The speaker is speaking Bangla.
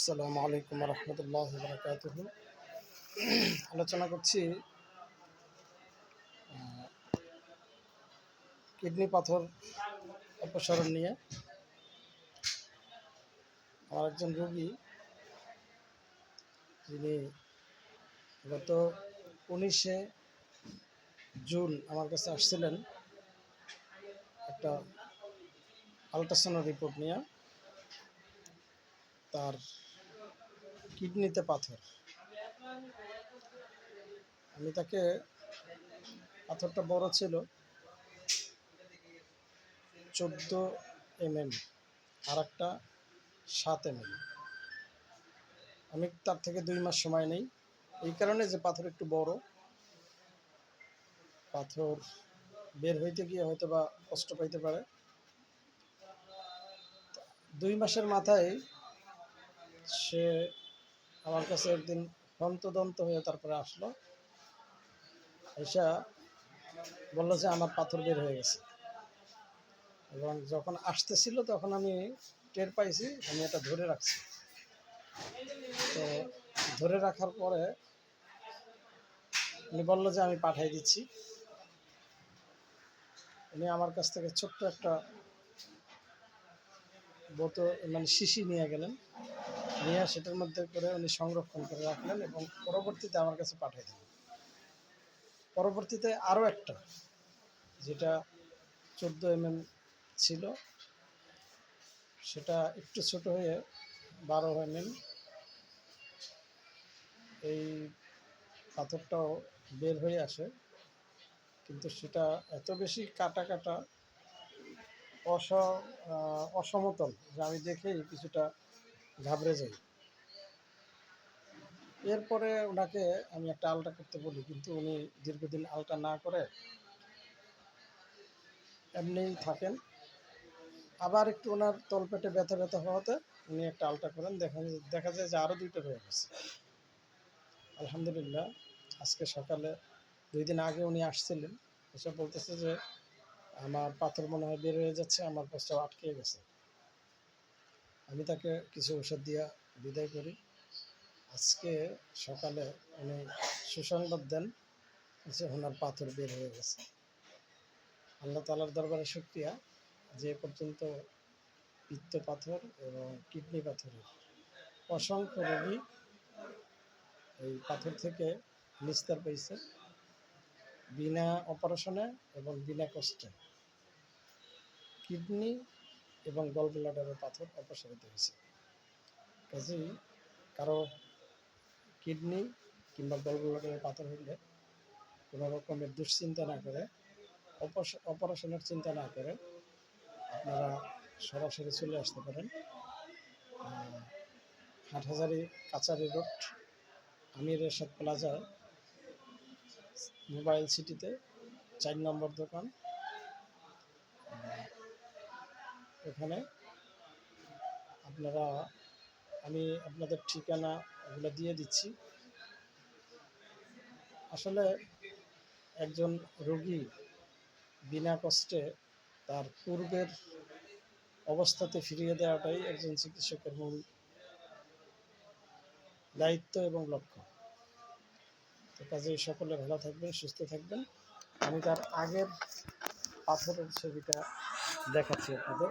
আসসালামু আলাইকুম রহমতুল্লাহ বরকাতুহ। আলোচনা করছি কিডনি পাথর অপসারণ নিয়ে। আমার একজন রোগী, যিনি গত উনিশে জুন আমার কাছে আসছিলেন একটা আলট্রাসাউন্ড রিপোর্ট নিয়ে। তার কিডনিতে পাথর। আমি তাকে, পাথরটা বড় ছিল, চোদ্দ এম এম আর একটা সাত এম এম আমি তার থেকে দুই মাস সময় নেই। এই কারণে যে পাথর একটু বড়, পাথর বের হইতে গিয়ে হয়তো বা কষ্ট পাইতে পারে। দুই মাসের মাথায় সে আমার কাছে একদিন হন্তদন্ত হয়ে তারপরে আসলো। এসা বলল যে আমার পাথর বের হয়ে গেছে। এবং যখন আসতেছিল তখন আমি টের পাইছি, আমি এটা ধরে রাখছি। তো ধরে রাখার পরে উনি বলল যে আমি পাঠাই দিচ্ছি। উনি আমার কাছ থেকে ছোট্ট একটা বোতল মানে শিশি নিয়ে গেলেন। নিয়ে সেটার মধ্যে করে উনি সংরক্ষণ করে রাখলেন এবং পরবর্তীতে আমার কাছে পাঠিয়ে দিলেন। পরবর্তীতে আরও একটা, যেটা চোদ্দ এম ছিল, সেটা একটু ছোট হয়ে বারো এম এই পাথরটাও বের হয়ে আসে, কিন্তু সেটা এত বেশি কাটা কাটা অস অসমতল যে আমি দেখেই কিছুটা ঘাবড়ে যাই। এরপরে ওনাকে আমি একটা আলটা করতে বলি, কিন্তু উনি দীর্ঘদিন আলটা না করে এমনিই থাকেন। আবার একটু ওনার তলপেটে ব্যথা ব্যথা হওয়াতে উনি একটা আলটা করেন, দেখা দেখা যায় যে আরও দুইটা হয়ে গেছে। আলহামদুলিল্লাহ, আজকে সকালে দুই দিন আগে উনি আসছিলেন এসব বলতেছে যে, আমার পাথর মনে হয় বের হয়ে যাচ্ছে, আমার প্রস্তাব আটকে গেছে। আমি তাকে কিছু ওষুধ দিয়া বিদায় করি। আজকে সকালে উনি সুসংবাদ দেন, যে ওনার পাথর বের হয়ে গেছে। আল্লাহ তালার দরবারে শুক্রিয়া। যে পর্যন্ত পিত্ত পাথর এবং কিডনি পাথরের অসংখ্য রোগী এই পাথর থেকে নিস্তার পেয়েছে, বিনা অপারেশনে এবং বিনা কষ্টে। কিডনি এবং গল ব্লাডারের পাথর অপসারিত হয়েছে। কাজেই কারও কিডনি কিংবা গল ব্লাডারের পাথর হইলে কোনো রকমের দুশ্চিন্তা না করে অপারেশনের চিন্তা না করে আপনারা সরাসরি চলে আসতে পারেন। Hathazari Kachari road, Amir Ershad plaza, mobile সিটিতে চার নম্বর দোকান। এখানে। আপনারা, আমি আপনাদের ঠিকানা ওগুলো দিয়ে দিচ্ছি। আসলে একজন রোগী বিনা কষ্টে তার পূর্বের অবস্থাতে ফিরিয়ে দেওয়াটাই একজন চিকিৎসকের মূল দায়িত্ব এবং লক্ষ্য। তো কাজেই সকলে ভালো থাকবেন সুস্থ থাকবেন। আমি তার আগের পাথরের ছবিটা দেখাচ্ছি আপনাদের।